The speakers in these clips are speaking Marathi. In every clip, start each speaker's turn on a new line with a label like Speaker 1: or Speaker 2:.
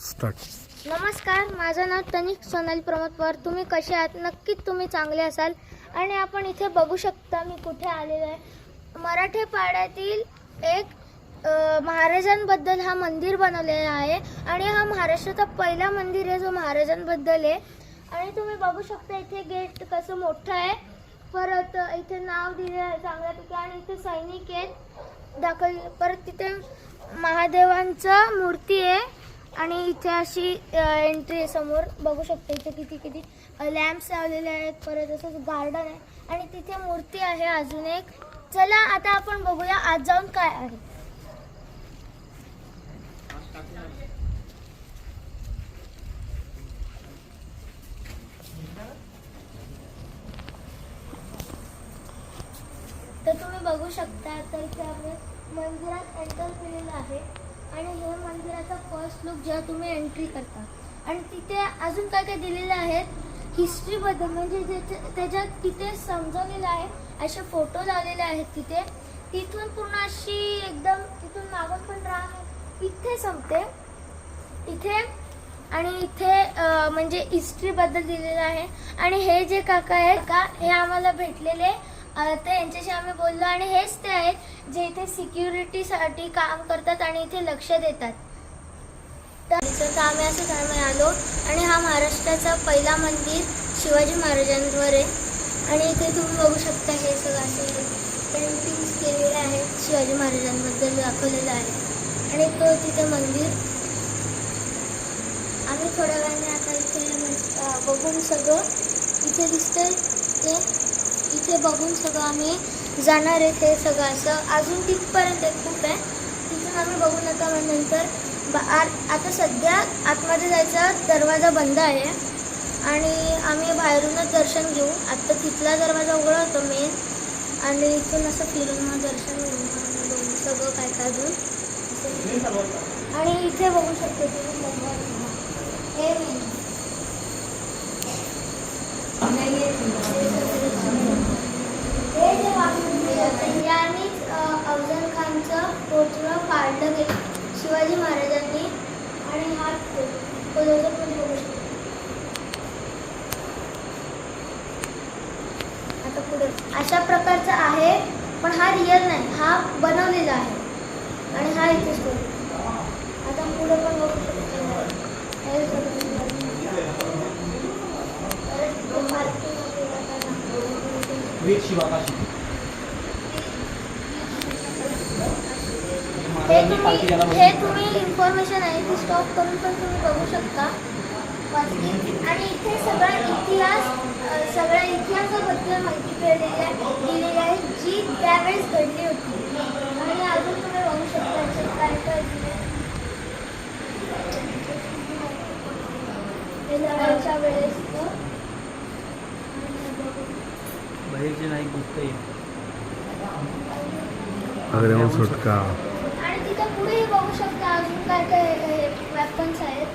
Speaker 1: स्टार्ट
Speaker 2: नमस्कार माझं नाव तनिक सोनाली प्रमोद पवार. तुम्ही कसे आहात? नक्कीच तुम्ही चांगले असाल. आणि आपण इथे बघू शकता मी कुठे आलेलो आहे. मराठे पाड्यातील एक अ, महाराजांबद्दल हा मंदिर बनवलेला आहे. आणि हा महाराष्ट्राचा पहिला मंदिर आहे जो महाराजांबद्दल आहे. आणि तुम्ही बघू शकता इथे गेट कसं मोठं आहे. परत इथे नाव दिले आहे चांगल्यापैकी आणि इथे सैनिक आहेत. दाखल परत तिथे महादेवांचं मूर्ती आहे. आणि इथे अशी एंट्री आहे समोर. बघू शकता इथे किती किती लॅम्प्स लावलेले आहेत. परत असंच गार्डन आहे. आणि तिथे मूर्ती आहे अजून एक. चला आता आपण बघूया आज जाऊन काय आहे. तर तुम्ही बघू शकता तर इथे आपण मंदिरात एंटर केलेलं आहे. आणि हे मंदिराचा फर्स्ट लुक जेव्हा तुम्ही एंट्री करता. आणि तिथे अजून काय काय दिलेलं आहेत हिस्ट्रीबद्दल म्हणजे ज्याच्या त्याच्यात तिथे समजवलेलं आहे. असे फोटो लावलेले आहेत तिथे. तिथून पूर्ण अशी एकदम तिथून मागून पण राह. इथे संपते. इथे. आणि इथे म्हणजे हिस्ट्रीबद्दल दिलेलं आहे. आणि हे जे काका आहेत का हे आम्हाला भेटलेले. तर यांच्याशी आम्ही बोललो आणि हेच ते आहेत जे इथे सिक्युरिटीसाठी काम करतात आणि इथे लक्ष देतात. तर आम्ही असं आम्ही आलो आणि हा महाराष्ट्राचा पहिला मंदिर शिवाजी महाराजांवर आहे. आणि इथे तुम्ही बघू शकता हे सगळं असे पेंटिंग्स केलेले आहेत शिवाजी महाराजांबद्दल दाखवलेलं आहे. आणि तो तिथे मंदिर. आम्ही थोड्या वेळाने आता इथे बघून सगळं इथे दिसतंय ते. बघून सगळं आम्ही जाणार आहे ते सगळं. असं अजून तिथपर्यंत आहे, खूप आहे. तिथून आम्ही बघू नका मग नंतर. बा- आता सध्या आतमध्ये जायचा दरवाजा बंद आहे. आणि आम्ही बाहेरूनच दर्शन घेऊ. आत्ता तिथला दरवाजा उघडा होता मेन आणि इथून असं फिरून मग दर्शन घेऊ. सगळं काय काय अजून. आणि इथे बघू शकतो तुम्ही हे नाही हे जे वास्तुशिल्प आहे, यांनीच अ, अफजल खानचं काढलं गेलं. शिवाजी महाराजांनी आणि हा क्लोजअपमध्ये बघू शकतो. आता पुढे. अशा प्रकारचा आहे पण हा रिअल नाही. हा बनवलेला आहे. आणि हा इथे स्टोरी आता पुढे पण बघू शकतो.
Speaker 3: शिवाकाशी.
Speaker 2: हे तुम्ही हे तुम्ही इन्फॉर्मेशन आहे ती स्टॉप करून पण तुम्ही बघू शकता. आणि इथे सगळा इतिहास सगळ्या इतिहासाबद्दल माहिती दिलेली आहे दिलेली आहे जी त्यावेळेस घडली होती. आणि अजून तुम्ही बघू शकता काय काय. हे लढाईच्या वेळेस
Speaker 3: बाहेरची नाही गोष्ट आहे
Speaker 1: अग्रेवन सुटका
Speaker 2: आणि तिथे पुढेही बघू शकता अजून काय काय वेपन्स आहेत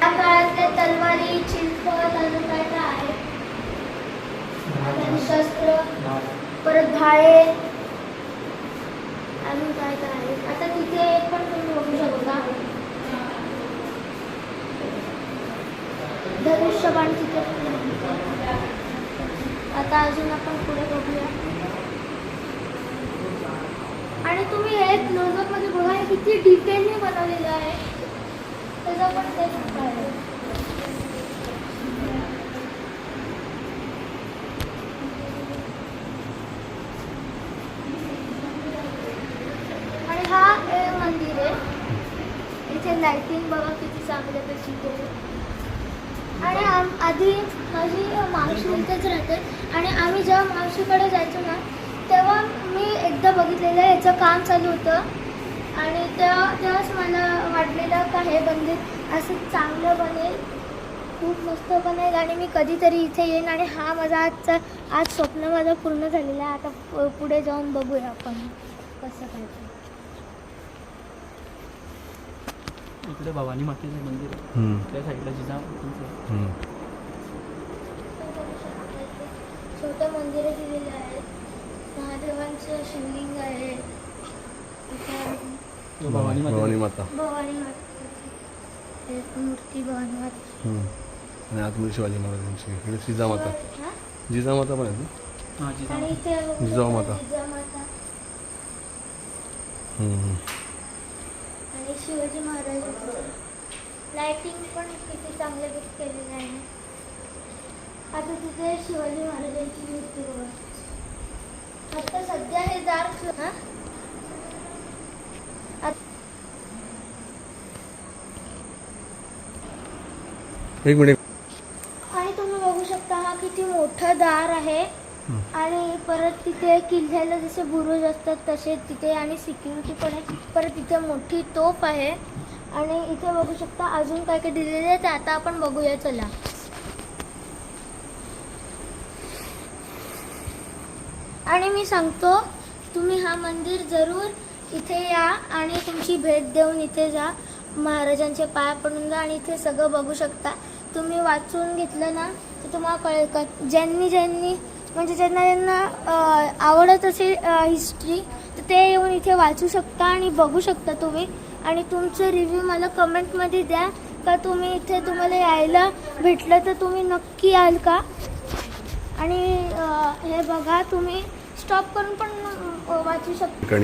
Speaker 2: काळात ते तलवारी काय काय आहे आणि शस्त्र परत भाळे अजून काय काय आहे आता तिथे पण तुम्ही बघू शकता धनुष्यबाण तिथे आता अजून आपण पुढे बघूया. आणि तुम्ही हे क्लोजअपमध्ये बघा हे किती डिटेलने बनवलेलं आहे. त्याचा पण ते आहे. आणि हा हे मंदिर आहे. इथे लाइटिंग बघा किती चांगल्यापैकी केली आणि आम आधी माझी मावशी इथेच राहते. आणि आम्ही जेव्हा मावशीकडे जायचो ना तेव्हा मी एकदा बघितलेलं याचं काम चालू होतं. आणि तेव्हा तेव्हाच मला वाटलेलं का हे मंदिर असं चांगलं बनेल खूप मस्त बनेल. आणि मी कधीतरी इथे येईन आणि हा माझा आजचा आज स्वप्न माझं पूर्ण झालेलं आहे. आता पु- पुढे जाऊन बघूया आपण कसं काय ते.
Speaker 3: इकडे भवानी मातेचं मंदिर आहे. त्या साईडला.
Speaker 1: हम्म.
Speaker 2: छोटे मंदिरं दिलेले महादेवांचं शिवलिंग आहे. इथे
Speaker 3: भवानी
Speaker 1: भवानी
Speaker 3: माता
Speaker 1: माता.
Speaker 2: भवानी एक मूर्ती भवानी
Speaker 1: हम्म. आणि आतमध्ये शिवाजी महाराजांची इकडे जिजामाता
Speaker 2: हा?
Speaker 1: जिजामाता पण आहे ना?
Speaker 3: हां
Speaker 2: आणि
Speaker 1: हम्म.
Speaker 2: आणि शिवाजी महाराजांचं लाइटिंग पण किती चांगले केलेलं आहे आता तिथे शिवाजी महाराजांची मूर्ती बघा. आता सध्या हे दार हा? आत-
Speaker 1: एक मिनिट.
Speaker 2: आणि तुम्ही बघू शकता हा किती मोठा दार आहे. परत तिथे किल्ल्याला जसे बुरुज असतात तसे तिथे आणि सिक्युरिटी पण आहे. परत तिथे मोठी तोफ आहे. आणि इथे बघू शकता अजून काय काय दिलेले आहे ते आता आपण बघूया चला. आणि मी सांगतो तुम्ही हा मंदिर जरूर इथे या आणि तुमची भेट देऊन इथे जा. महाराजांचे पाय पडून जा आणि इथे सगळं बघू शकता. तुम्ही वाचून घेतलं ना तर तुम्हाला कळेल का? ज्यांनी ज्यांनी म्हणजे ज्यांना ज्यांना आवडत असेल हिस्ट्री तर ते येऊन इथे वाचू शकता आणि बघू शकता तुम्ही. आणि तुमचे रिव्ह्यू मला कमेंटमध्ये द्या. का तुम्ही इथे तुम्हाला यायला भेटलं तर तुम्ही नक्की याल का? आणि हे बघा तुम्ही स्टॉप करून पण वाचू शकता.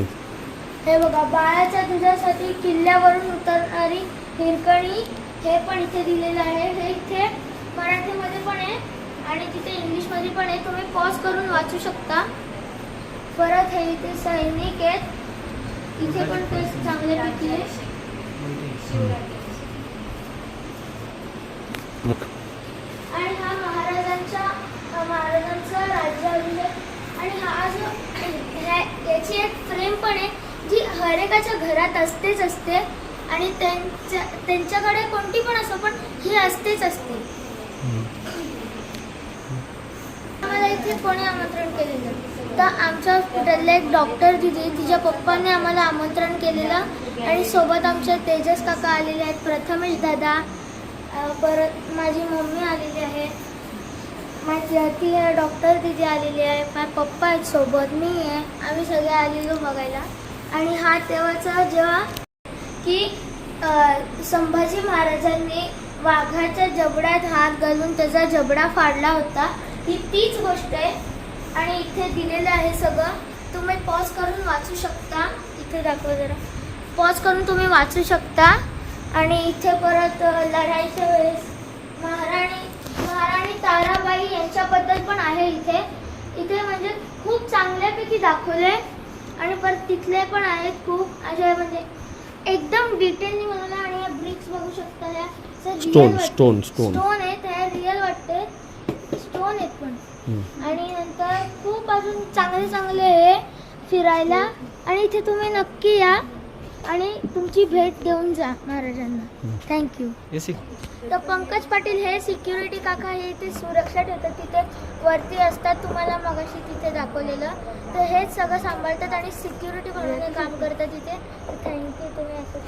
Speaker 2: हे बघा बाळाच्या दुधासाठी किल्ल्यावरून उतरणारी हिरकणी हे पण इथे दिलेलं आहे. हे इथे मराठीमध्ये पण आहे. आणि तिथे इंग्लिशमध्ये पण आहे. तुम्ही पॉज करून वाचू शकता. परत हे इथे सैनिक आहेत. इथे पण ते चांगले आहे आणि हा महाराजांच्या महाराजांचा राज्याभिषेक आणि हा जो याची एक फ्रेम पण आहे जी हरेकाच्या घरात असतेच असते. आणि त्यांच्या त्यांच्याकडे कोणती पण असो पण ही असतेच असते. आम्हाला इथे कोणी आमंत्रण केलेलं तर आमच्या हॉस्पिटलला एक डॉक्टर दिली. तिच्या पप्पाने आम्हाला आमंत्रण केलेलं. आणि सोबत आमच्या तेजस काका आलेले आहेत. प्रथमेश दादा परत माझी मम्मी आलेली आहे. माझी ती डॉक्टर दिदी आलेली आहे. माझे पप्पा आहेत सोबत. मी आहे. आम्ही सगळे आलेलो बघायला. आणि हा तेव्हाचा जेव्हा की संभाजी महाराजांनी वाघाच्या जबड्यात हात घालून त्याचा जबडा फाडला होता. ही तीच गोष्ट आहे. आणि इथे दिलेलं आहे सगळं. तुम्ही पॉज करून वाचू शकता. इथे दाखवा जरा. पॉज करून तुम्ही वाचू शकता. आणि इथे परत लढाईच्या वेळेस महाराणी महाराणी ताराबाई यांच्याबद्दल पण आहे इथे. इथे म्हणजे खूप चांगल्यापैकी दाखवले आणि परत तिथले पण आहेत खूप. असे म्हणजे एकदम डिटेलनी बनवले आणि या ब्रिक्स बघू शकता ह्या
Speaker 1: Stone, stone, stone.
Speaker 2: स्टोन आहेत ह्या रिअल वाटते स्टोन आहेत पण. आणि नंतर खूप अजून चांगले चांगले आहे फिरायला. आणि इथे तुम्ही नक्की या. आणि तुमची भेट देऊन जा महाराजांना. थँक्यू तर पंकज पाटील हे सिक्युरिटी काका हे इथे सुरक्षा ठेवतात. तिथे वरती असतात. तुम्हाला मगाशी तिथे दाखवलेलं. तर हेच सगळं सांभाळतात आणि सिक्युरिटी म्हणून हे काम करतात तिथे थँक्यू तुम्ही असं